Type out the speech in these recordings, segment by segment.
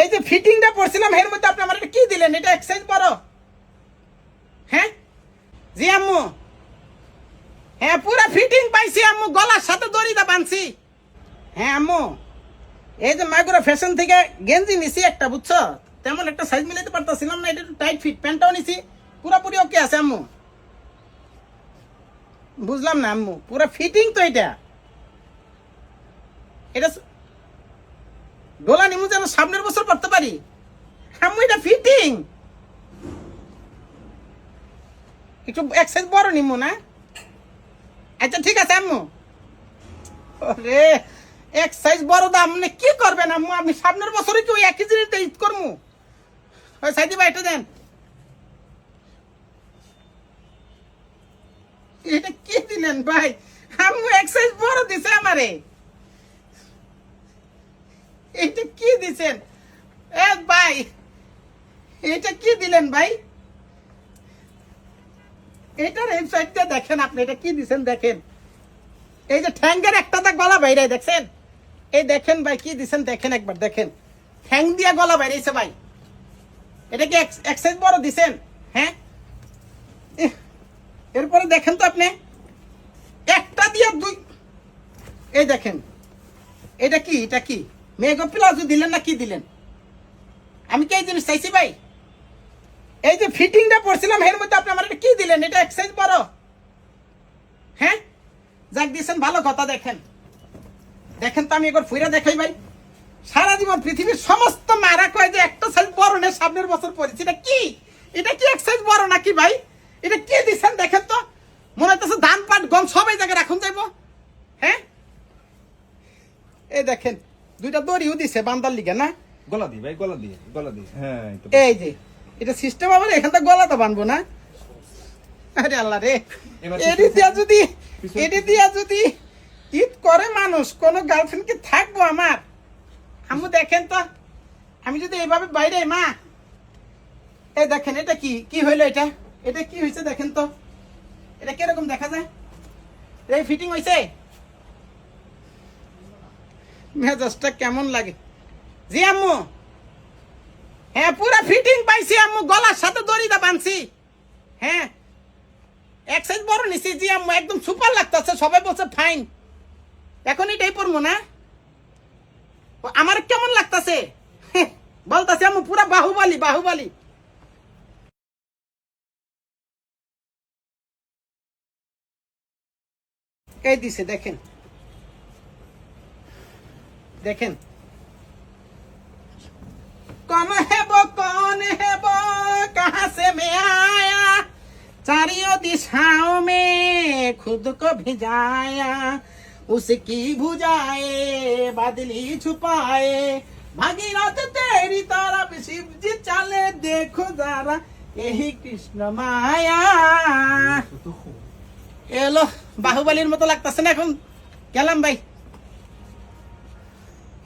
এই যে ফিটিংটা পড়ছিলাম এর মধ্যে আপনি আমার কি দিলেন? এটা এক্সারসাইজ বড় হ্যাঁ? জি, আম্মু। হ্যাঁ পুরা ফিটিং পাইছি, আম্মু। গলার সাথে দড়িটা বানছি হ্যাঁ আম্মু। এই যে মাগুরা ফ্যাশন থেকে গেঞ্জি নিছি একটা, বুঝছ? তেমন একটা সাইজ মিলাতে পারতাছিলাম না, এটা একটু টাইট ফিট প্যান্টটাও নিছি। পুরোপুরি ওকে আছে, আম্মু। বুঝলাম না, আম্মু। পুরো ফিটিং তো এটা। এটা ডোলা নিমু যেন সামনের বছর করতে পারি। এটা ফিটিং একটু বড় নিমু না? আচ্ছা ঠিক আছে, আম্মু। বড় দাম মানে কি করবেন আম্মু? আমি সামনের বছরে কি ওই একই জিনিসটা ঈদ করব ভাই, এটা দেন। এটা কি দিলেন ভাই? আম্মু, এক সাইজ বড় দিছে আমারে। এটা কি দিছেন? এ ভাই এটা কি দিলেন ভাই? এটার সাইডটা দেখেন আপনি, এটা কি দিছেন দেখেন। এই যে ঠ্যাঙ্গের একটা দাগ গলা বাইরে, দেখছেন? এই দেখেন ভাই, কি দিছেন দেখেন একবার, দেখেন। ঠ্যাং দিয়া গলা বাইরেছে ভাই। এটা কি এক সাইজ বড় দিছেন? হ্যাঁ? এরপরে দেখেন তো আপনি। একটা দিয়ে দুই এই দেখেন। এটা কি? এটা কি? মেঘ প্লাজো দিলেন না কি দিলেন? আমি কি এই জিনিস চাইছি ভাই? এই যে ফিটিংটা পড়ছিলাম এর মধ্যে আপনি আমার কি দিলেন? এটা এক সাইজ বড় হ্যাঁ? যাক দিয়েছেন, ভালো কথা দেখেন। দেখেন তো আমি একবার ফুইরা দেখাই ভাই। সারা জীবন পৃথিবীর সমস্ত মারা কয় যে একটা সাইজ বড় না সামনের বছর পড়েছে। এটা কি? এটা কি এক সাইজ বড় নাকি ভাই? এটা কি দিচ্ছেন দেখেন তো? মনে হইতেছে ধান, পাট, গম সব এই জায়গায় রাখুন যাইব। হ্যাঁ? এই দেখেন দুইটা দড়িও দিছে বান্দার লিগে না? গলা দি ভাই গলা দিয়ে গলা দিয়ে। হ্যাঁ এই যে এটা সিস্টেম আবার এখান থেকে গলা তো বানবো না। আরে আল্লাহ রে এডি দিয়া যদি এডি দিয়া যদি ঈদ করে মানুষ কোন গার্লফ্রেন্ড কি থাকব আমার? আম্মু দেখেন তো আমি যদি এইভাবে বাইরে মা। এই দেখেন এটা কি কি হইল এটা? এটা কি হয়েছে দেখেন তো। এটা কীরকম দেখা যায়? এই ফিটিং হয়েছে মেজাজটা কেমন লাগে? জি আম্মু। হ্যাঁ পুরা ফিটিং পাইছি আম্মু, গলার সাথে দড়িটা বানছি হ্যাঁ এক সাইজ বড় নিছি, জি আম্মু, একদম সুপার লাগতেছে, সবাই বলছে ফাইন এখন এটাই পরবো না? আমার কেমন লাগতাছে? বলতাছে আম্মু, পুরা বাহুবালি বাহুবালি। এই দিছে, দেখেন। দেখেন कौन है वो कौन है वो कहाँ से मैं आया चारियों दिशाओं में खुद को भिजाया उसकी भुजाए बादली छुपाए भागीरथ तेरी तरफ शिव जी चले देखो जरा यही কৃষ্ণ মায়া এলো বাহুবলীর মতো লাগতেছে না এখন গেলাম ভাই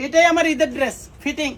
এটাই আমার ঈদের ড্রেস ফিটিং